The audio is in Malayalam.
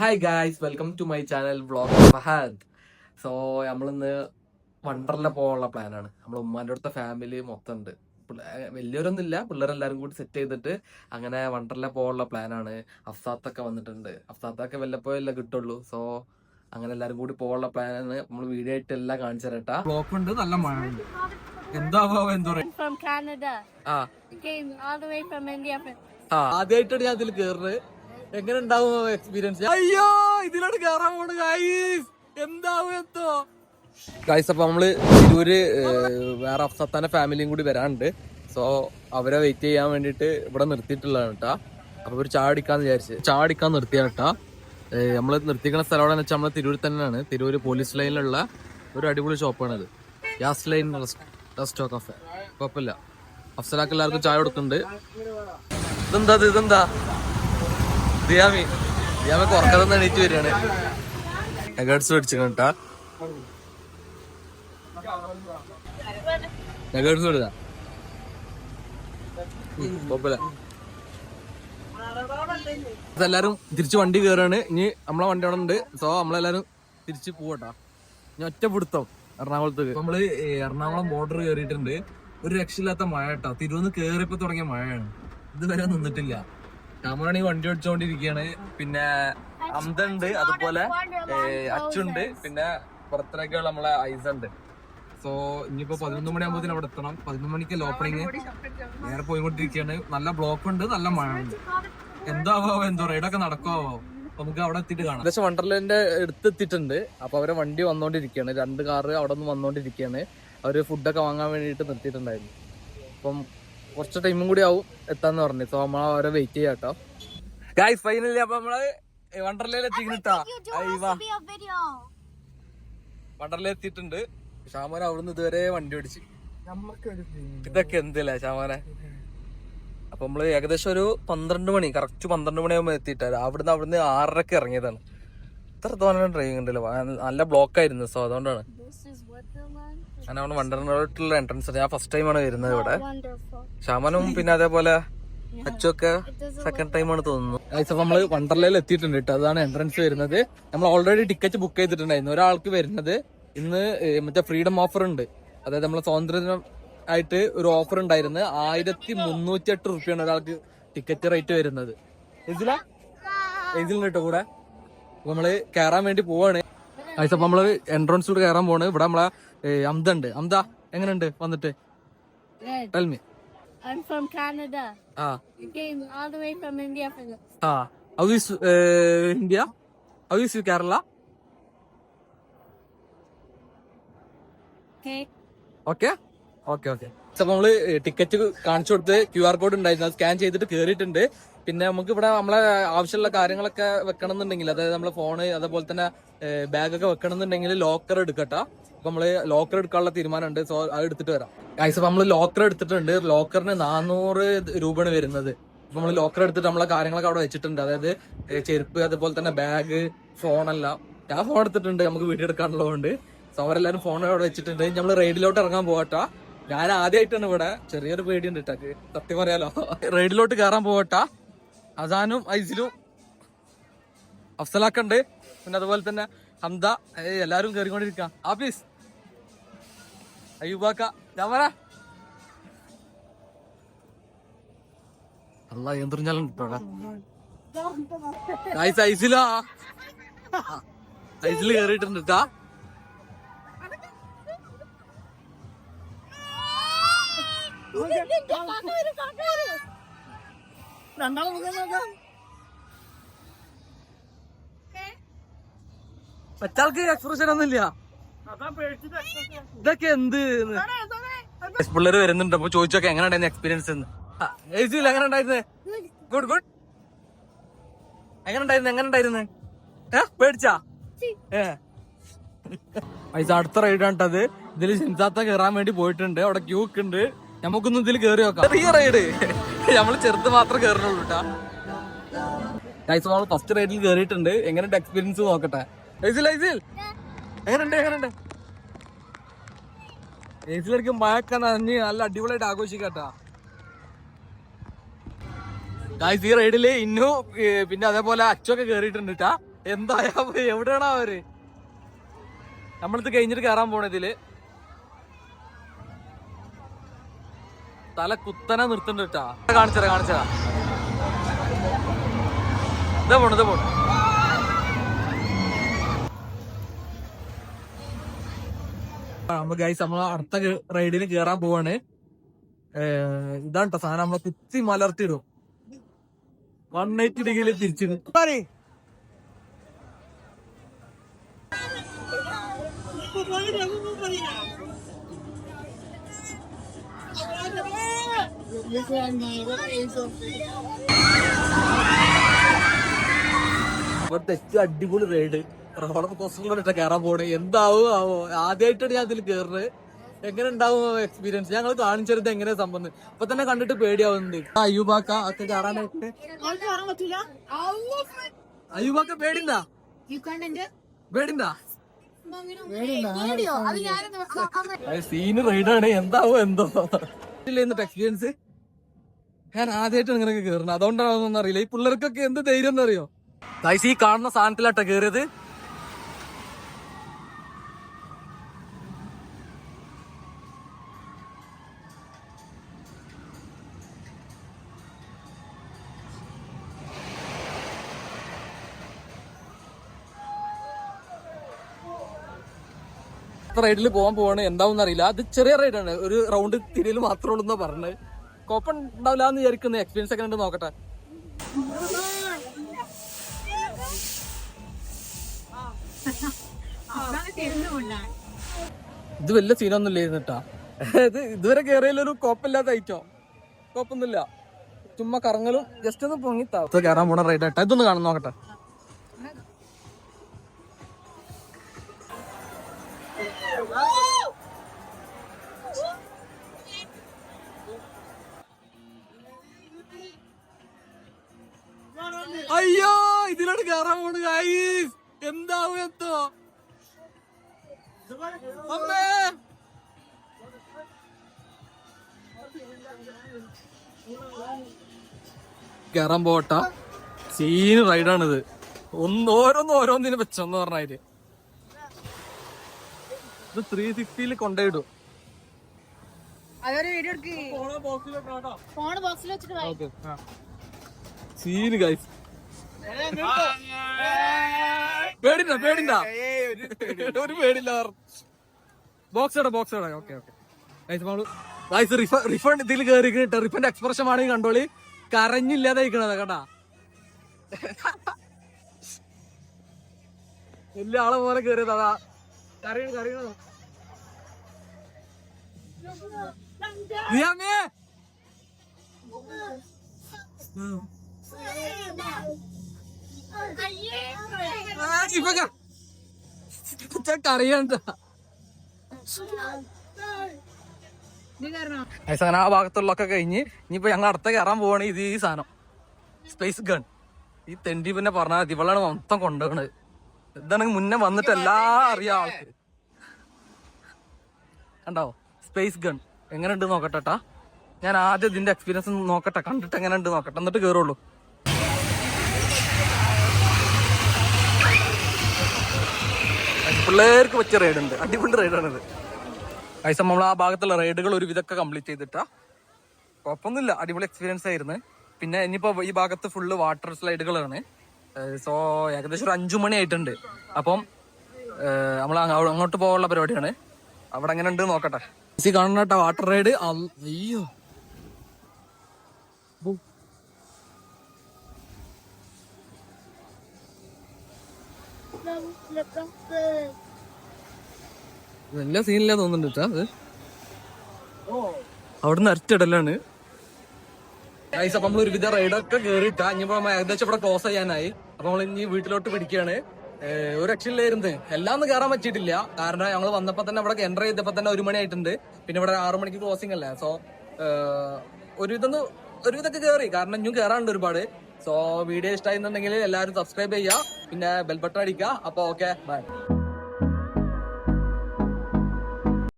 Hi guys welcome to my channel vlog Fahad so നമ്മളിന്ന് വണ്ടർല പോകാനുള്ള പ്ലാനാണ് നമ്മൾ ഉമ്മാന്റെ അടുത്ത ഫാമിലി മൊത്തം ഉണ്ട്. വലിയവരൊന്നും ഇല്ല പിള്ളേരെല്ലാവരും കൂടി സെറ്റ് ചെയ്തിട്ട് അങ്ങനെ വണ്ടർല പോകാനുള്ള പ്ലാനാണ് അഫ്സാത്തൊക്കെ വന്നിട്ടുണ്ട്. അഫ്സാത്തൊക്കെ വല്ലപ്പോഴല്ലേ കിട്ടുള്ളൂ. സോ അങ്ങനെ എല്ലാവരും കൂടി പോകാനുള്ള പ്ലാനാണ് നമ്മൾ വീഡിയോ ആയിട്ട് എല്ലാം കാണിച്ചു തരട്ടാ ബ്ലോക്ക് ഉണ്ട് നല്ല മഴ ഉണ്ട്. എന്താ. ആദ്യമായിട്ടാണ് ഞാൻ ഇതിൽ കേറുന്നത്. എങ്ങനെ ഉണ്ടാവും എക്സ്പീരിയൻസ് അയ്യോ ഇതിലോട്ട് കേറാൻ പോണ് ഗായ്സ് എന്താവും എത്തോ ഗായ്സ് അപ്പൊ നമ്മൾ തിരൂര് വേറെ അഫ്സത്താന്റെ ഫാമിലിയും കൂടി വരാനുണ്ട്. സോ അവരെ വെയിറ്റ് ചെയ്യാൻ വേണ്ടിട്ട് ഇവിടെ നിർത്തിയിട്ടുള്ളതാണ് കേട്ടാ അപ്പൊ ഒരു ചാടിക്കാന്ന് വിചാരിച്ച്. ചാടിക്കാൻ നിർത്തിയാണ് കേട്ടാ ഏഹ്, നമ്മൾ നിർത്തിക്കുന്ന സ്ഥലം എവിടെ വെച്ചാൽ നമ്മൾ തിരൂർ തന്നെയാണ്. തിരൂര് പോലീസ് ലൈനിലുള്ള ഒരു അടിപൊളി ഷോപ്പാണത് ഗ്യാസ് ലൈൻ റെസ്റ്റോ കഫേ കുഴപ്പമില്ല. അഫ്സലാക്ക് എല്ലാവർക്കും ചായ കൊടുക്കുന്നുണ്ട്. ഇതെന്താ ഇതെന്താ? എല്ലാരും തിരിച്ചു വണ്ടി കയറാണ് ഇനി നമ്മളെ വണ്ടി അവിടെ ഉണ്ട്. സോ നമ്മളെല്ലാരും തിരിച്ച് പോവട്ടാ. ഇനി ഒറ്റ പിടുത്തം എറണാകുളത്തേക്ക്. നമ്മൾ എറണാകുളം ബോർഡർ കയറിയിട്ടുണ്ട് ഒരു രക്ഷയില്ലാത്ത മഴ കേട്ടോ തിരുവന്ന് കേറിയപ്പോ തുടങ്ങിയ മഴയാണ്. ഇതുവരെ നിന്നിട്ടില്ല. രാമണി വണ്ടി ഓടിച്ചോണ്ടിരിക്കുകയാണ് പിന്നെ അന്തണ്ട് അതുപോലെ അച്ചുണ്ട് പിന്നെ പുറത്തിറക്കിയുള്ള നമ്മളെ ഐസ് ഉണ്ട് സോ ഇനിയിപ്പോ പതിനൊന്ന് മണിയാകുമ്പോഴത്തേനും അവിടെ എത്തണം. പതിനൊന്ന് മണിക്ക് ഓപ്പണിങ് നേരെ പോയിക്കൊണ്ടിരിക്കുകയാണ് നല്ല ബ്ലോക്ക് ഉണ്ട് നല്ല മഴ ഉണ്ട്. എന്താവോ എന്തോ റൈഡൊക്കെ നടക്കുവോ നമുക്ക് അവിടെ എത്തിട്ട് കാണാം. ഏകദേശം വണ്ടർലാൻഡിന്റെ അടുത്തെത്തിയിട്ടുണ്ട് അപ്പൊ അവരെ വണ്ടി വന്നോണ്ടിരിക്കുകയാണ് രണ്ട് കാറ് അവിടെ നിന്ന് വന്നോണ്ടിരിക്കുകയാണ് അവർ ഫുഡൊക്കെ വാങ്ങാൻ വേണ്ടിയിട്ട് നിർത്തിയിട്ടുണ്ടായിരുന്നു. അപ്പം കുറച്ച് ടൈമും കൂടി ആവും എത്താന്ന് പറഞ്ഞു. സോ നമ്മൾ അവരെ വെയിറ്റ് ചെയ്യാം കേട്ടോ. ഗായ്സ് ഫൈനലി അപ്പൊ നമ്മൾ വണ്ടർലയിൽ എത്തിക്കിട്ടാ. വണ്ടർലയിൽ എത്തിയിട്ടുണ്ട്. ഷാമോൻ അവിടുന്ന് ഇതുവരെ വണ്ടി ഓടിച്ച്. ഇതൊക്കെ എന്തല്ലേ ഷാമോനെ? അപ്പൊ നമ്മൾ ഏകദേശം ഒരു പന്ത്രണ്ട് മണി കറക്റ്റ് പന്ത്രണ്ട് മണിയാകുമ്പോ എത്തിയിട്ടാണ് അവിടുന്ന് അവിടുന്ന് ആറരക്ക് ഇറങ്ങിയതാണ്. ഇത്ര തോന്നെ ഡ്രൈവിംഗ് ഉണ്ടല്ലോ. നല്ല ബ്ലോക്ക് ആയിരുന്നു. സോ അതുകൊണ്ടാണ്. Wonderland. ഞാൻ അവിടെ എൻട്രൻസ് ഞാൻ ഫസ്റ്റ് ടൈമാണ് വരുന്നത് ഇവിടെ. ശമനും ഷാമനും പിന്നെ അതേപോലെ അച്ചൊക്കെ സെക്കൻഡ് ടൈമാണ് തോന്നുന്നു. അപ്പൊ നമ്മൾ വണ്ടർലയിൽ എത്തിയിട്ടുണ്ട് കേട്ടോ. അതാണ് എൻട്രൻസ് വരുന്നത്. നമ്മൾ ഓൾറെഡി ടിക്കറ്റ് ബുക്ക് ചെയ്തിട്ടുണ്ടായിരുന്നു. ഒരാൾക്ക് വരുന്നത്. ഇന്ന് മറ്റേ ഫ്രീഡം ഓഫർ ഉണ്ട്. അതായത് നമ്മളെ സ്വാതന്ത്ര്യദിനം ആയിട്ട് ഒരു ഓഫർ ഉണ്ടായിരുന്നു. ആയിരത്തി മുന്നൂറ്റി എട്ട് റുപ്യാണ് ഒരാൾക്ക് ടിക്കറ്റ് റേറ്റ് വരുന്നത്. എജില കേട്ടോ കൂടെ. നമ്മൾ കയറാൻ വേണ്ടി പോവാണ്. അപ്പൊ നമ്മൾ എൻട്രൻസിലൂടെ കയറാൻ പോവാണ്. ഇവിടെ നമ്മളെ അംദ ഉണ്ട് അംദ എങ്ങനെയുണ്ട് വന്നിട്ട് tell me I I'm from Canada. ആ Came all the way from India. For... Ah, how is uh, India? How is Kerala? Okay. Okay okay നമ്മൾ ടിക്കറ്റ് കാണിച്ചു കൊടുത്ത് ക്യു ആർ കോഡ് ഉണ്ടായിരുന്നു അത് സ്കാൻ ചെയ്തിട്ട് കേറിയിട്ടുണ്ട് പിന്നെ നമുക്ക് ഇവിടെ നമ്മളെ ആവശ്യമുള്ള കാര്യങ്ങളൊക്കെ വെക്കണം എന്നുണ്ടെങ്കിൽ അതായത് നമ്മളെ ഫോണ് അതേപോലെ തന്നെ ബാഗൊക്കെ വെക്കണം എന്നുണ്ടെങ്കിൽ ലോക്കർ എടുക്കട്ടോ അപ്പൊ നമ്മൾ ലോക്കർ എടുക്കാനുള്ള തീരുമാനമുണ്ട്. സോ അത് എടുത്തിട്ട് വരാം. ഗൈസ് അപ്പൊ നമ്മൾ ലോക്കർ എടുത്തിട്ടുണ്ട്. ലോക്കറിന് നാനൂറ് രൂപയാണ് വരുന്നത്. അപ്പൊ നമ്മൾ ലോക്കർ എടുത്തിട്ട് നമ്മളെ കാര്യങ്ങളൊക്കെ അവിടെ വെച്ചിട്ടുണ്ട്. അതായത് ചെരുപ്പ് അതുപോലെ തന്നെ ബാഗ് ഫോണെല്ലാം ഞാൻ ഫോൺ എടുത്തിട്ടുണ്ട്. നമുക്ക് വീഡിയോ എടുക്കാനുള്ളതുകൊണ്ട്. സോ അവരെല്ലാരും ഫോൺ അവിടെ വെച്ചിട്ടുണ്ട്. നമ്മൾ റൈഡിലോട്ട് ഇറങ്ങാൻ പോകട്ടാ ഞാൻ ആദ്യമായിട്ടാണ് ഇവിടെ. ചെറിയൊരു പേടിയുണ്ട് ഇട്ടാക്ക് സത്യം പറയാലോ. റൈഡിലോട്ട് കയറാൻ പോകട്ടാ അസാനും ഐസിലും അഫ്സലാക്കുണ്ട്. പിന്നെ അതുപോലെ തന്നെ ഹംദ. എല്ലാവരും കയറിക്കൊണ്ടിരിക്കാം ആഫീസ് അയ്യൂബാക്ക പറ. അല്ല എന്തൊറിഞ്ഞാലും കിട്ടോടാ ഐസ് ഐസിലാ ഐസിൽ കയറിയിട്ടുണ്ട് ട്ടാ മറ്റാൾക്ക് എക്സ്പ്രഷൻ ഒന്നുമില്ല. ഇതൊക്കെ എന്ത് പിള്ളേര് വരുന്നുണ്ട്. അപ്പൊ ചോദിച്ചൊക്കെ എങ്ങനെ ഉണ്ടായിരുന്നു എക്സ്പീരിയൻസ് എഴുതിയില്ല എങ്ങനെ ഉണ്ടായിരുന്നേ? ഗുഡ് ഗുഡ് എങ്ങനെ ഉണ്ടായിരുന്നു? എങ്ങനെ ഉണ്ടായിരുന്നേ? ഏ പേടിച്ചാ? ഏ. പൈസ അടുത്ത റൈഡ് ആണ്ടത് ഇതിൽ ഷിൻസാത്ത കേറാൻ വേണ്ടി പോയിട്ടുണ്ട്. അവിടെ ക്യൂക്ക് ഉണ്ട്. നമുക്കൊന്നും ഇതിൽ കേറി നോക്കാം. ചെറിയ റൈഡ് നമ്മൾ ചെറുത് മാത്രം കേറുന്നുള്ളൂ കേട്ടാ നമ്മൾ ഫസ്റ്റ് റൈഡിൽ കേറിയിട്ടുണ്ട്. എങ്ങനെയുണ്ട് എക്സ്പീരിയൻസ് നോക്കട്ടെ. ഐസിൽ ഐസിൽ എങ്ങനെയുണ്ട് എങ്ങനെയുണ്ട്? ഐസിലേക്ക് മഴക്ക നനഞ്ഞ് നല്ല അടിപൊളിയായിട്ട് ആഘോഷിക്കട്ടാ. ഗായ്സ് ഈ റൈഡിൽ ഇന്നു പിന്നെ അതേപോലെ അച്ചൊക്കെ കേറിയിട്ടുണ്ട് ട്ടാ എന്തായാ എവിടെയാണോ അവർ? നമ്മളിത് കഴിഞ്ഞിട്ട് കയറാൻ പോണതിൽ തല കുത്തനെ നിർത്തുന്നുണ്ട് കേട്ടാ കാണിച്ചരാ കാണിച്ചരാ. ഇതാ പോണു ഇതാ പോണു നമ്മ ഗൈസ് നമ്മൾ അടുത്ത റൈഡിന് കേറാൻ പോവാണ്. ഇതാണ് കേട്ടോ സാധനം. നമ്മളെ കുത്തി മലർത്തിയിടും. വൺ എയ്റ്റി ഡിഗ്രിയിൽ തിരിച്ചിടും ഇവിടുത്തെ ഏറ്റവും അടിപൊളി റൈഡ് റോളർ കോസ്റ്ററിലോട്ട് കയറാൻ പോണേ. എന്താവും ആവോ? ആദ്യമായിട്ടാണ് ഞാൻ അതിൽ കയറുന്നത് എങ്ങനെ ഉണ്ടാവും എക്സ്പീരിയൻസ് ഞങ്ങൾ കാണിച്ചെടുത്ത് എങ്ങനെ സംബന്ധം ഇപ്പൊ തന്നെ കണ്ടിട്ട് പേടിയാവുന്നുണ്ട്. അയ്യൂബാക്ക ഒക്കെ കയറാനായിട്ട് അയ്യൂബാക്ക പേടിണ്ടാ? പേടിണ്ടാ? സീന് റൈഡാണ് എന്താവോ എന്തോ? എന്നിട്ട് എക്സ്പീരിയൻസ് ഞാൻ ആദ്യമായിട്ട് ഇങ്ങനെയൊക്കെ കയറുന്നത് അതുകൊണ്ടാണോന്നൊന്നും അറിയില്ല. ഈ പിള്ളേർക്കൊക്കെ എന്ത് ധൈര്യം എന്നറിയോ? ഈ കാണുന്ന സാധനത്തിലാട്ടോ കയറിയത് റൈഡിൽ പോകാൻ പോവാണ്. എന്താവും അറിയില്ല. അത് ചെറിയ റൈഡാണ്. ഒരു റൗണ്ട് തിരിയിൽ മാത്രമേ ഉള്ളൂ എന്നാ പറഞ്ഞത്. കോപ്പൺ ഉണ്ടാവില്ല എന്ന് വിചാരിക്കുന്ന എക്സ്പീരിയൻസ് ഒക്കെ ഉണ്ട് നോക്കട്ടെ. ഇത് വലിയ സീനൊന്നും ഇല്ലായിരുന്നു കേട്ടാ. ഇത് ഇതുവരെ കയറിയാലൊരു കോപ്പില്ലാത്ത ഐറ്റോ കോപ്പൊന്നുമില്ല. ചുമ്മാ കറങ്ങലും ജസ്റ്റ് ഒന്ന് പൊങ്ങിത്താ കയറാൻ പോണ റൈഡ് ആട്ടെ. ഇതൊന്ന് കാണാൻ നോക്കട്ടെ. അയ്യോ ഇതിലോട്ട് കയറാൻ പോണ ഗായീസ് എന്താവും എത്തോ അമ്മേ. കയറാൻ പോട്ട സീന് റൈഡാണിത് ഒന്ന് ഓരോന്ന് ഓരോന്നിനെ വെച്ചെന്ന് പറഞ്ഞാൽ. ഇത് ത്രീ സിക്സ്റ്റിയിൽ കൊണ്ടുപോയിടും. സീന് ഗൈസ് പേടിണ്ട പേടിണ്ട. ഒരു പേടില്ല ബോക്സ് ഇടാ ബോക്സ് ഇടാ ഓക്കെ ഓക്കെ ഗൈസ് റിഫണ്ട് ഇതിൽ കയറി റിഫണ്ട് എക്സ്പ്രഷൻ ആണെങ്കിൽ കണ്ടോളി കരഞ്ഞില്ലാതെ ഇരിക്കണത് കേട്ടാ. വലിയ ആളെ പോലെ കയറിയത് അതാ കരയണ കരയണോ നീ കറിയണ്ട അങ്ങനെ ആ ഭാഗത്തുള്ളൊക്കെ കഴിഞ്ഞ് ഇനിയിപ്പോ ഞങ്ങൾ അടുത്ത കയറാൻ പോവാണ് ഇത് ഈ സാധനം സ്പേസ് ഗൺ ഈ തെണ്ടി പിന്നെ പറഞ്ഞാൽ ഇവളാണ് മൊത്തം കൊണ്ടുപോകണത് ഇതാണെങ്കിൽ മുന്നേ വന്നിട്ട് എല്ലാം അറിയാം ആൾക്ക് കണ്ടോ? സ്പേസ് ഗൺ എങ്ങനെ ഉണ്ട് നോക്കട്ടെ ഞാൻ ആദ്യം ഇതിന്റെ എക്സ്പീരിയൻസ് നോക്കട്ടെ. കണ്ടിട്ട് എങ്ങനെ ഉണ്ട് നോക്കട്ടെ. എന്നിട്ട് കയറുള്ളൂ പിള്ളേർക്ക് വെച്ച റൈഡ് ഉണ്ട്. അടിപൊളി റൈഡാണിത് ഐസം നമ്മൾ ആ ഭാഗത്തുള്ള റൈഡുകൾ ഒരു വിധമൊക്കെ കംപ്ലീറ്റ് ചെയ്തിട്ടാ. കുഴപ്പമൊന്നുമില്ല. അടിപൊളി എക്സ്പീരിയൻസ് ആയിരുന്നു. പിന്നെ ഇനിയിപ്പോ ഈ ഭാഗത്ത് ഫുള്ള് വാട്ടർ സ്ലൈഡുകളാണ് സോ ഏകദേശം ഒരു അഞ്ചു മണി ആയിട്ടുണ്ട് അപ്പം നമ്മൾ അങ്ങോട്ട് പോകാനുള്ള പരിപാടിയാണ്. അവിടെ എങ്ങനെ ഉണ്ട് നോക്കട്ടെ. സി കേട്ടോ വാട്ടർ റൈഡ് അയ്യോ. നല്ല സീനില്ല തോന്നുന്നുണ്ട് കേട്ടോ അത്. അവിടുന്ന് അരച്ചിടലാണ്. ഗൈസ് അപ്പൊ നമ്മൾ ഒരുവിധ റൈഡൊക്കെ കേറിയിട്ടാ. ഇനിയിപ്പോ ഏകദേശം ഇവിടെ ക്ലോസ് ചെയ്യാനായി. അപ്പൊ നമ്മൾ ഇനി വീട്ടിലോട്ട് പിടിക്കുകയാണ്. ഒരു രക്ഷയില്ലായിരുന്നു എല്ലാം ഒന്നും കയറാൻ പറ്റിയിട്ടില്ല. കാരണം ഞങ്ങൾ വന്നപ്പോ തന്നെ അവിടെ എന്റർ ചെയ്തപ്പോ തന്നെ ഒരു മണി ആയിട്ടുണ്ട് പിന്നെ ഇവിടെ ആറു മണിക്ക് ക്ലോസിംഗ് അല്ലേ? സോ ഒരുവിധം ഒരുവിധൊക്കെ കയറി കാരണം ഇനിയും കയറാനുണ്ട് ഒരുപാട്. സോ വീഡിയോ ഇഷ്ടമായിരുന്നുണ്ടെങ്കിൽ എല്ലാവരും സബ്സ്ക്രൈബ് ചെയ്യുക. പിന്നെ ബെൽബട്ടൺ അടിക്കുക. അപ്പൊ ഓക്കെ ബൈ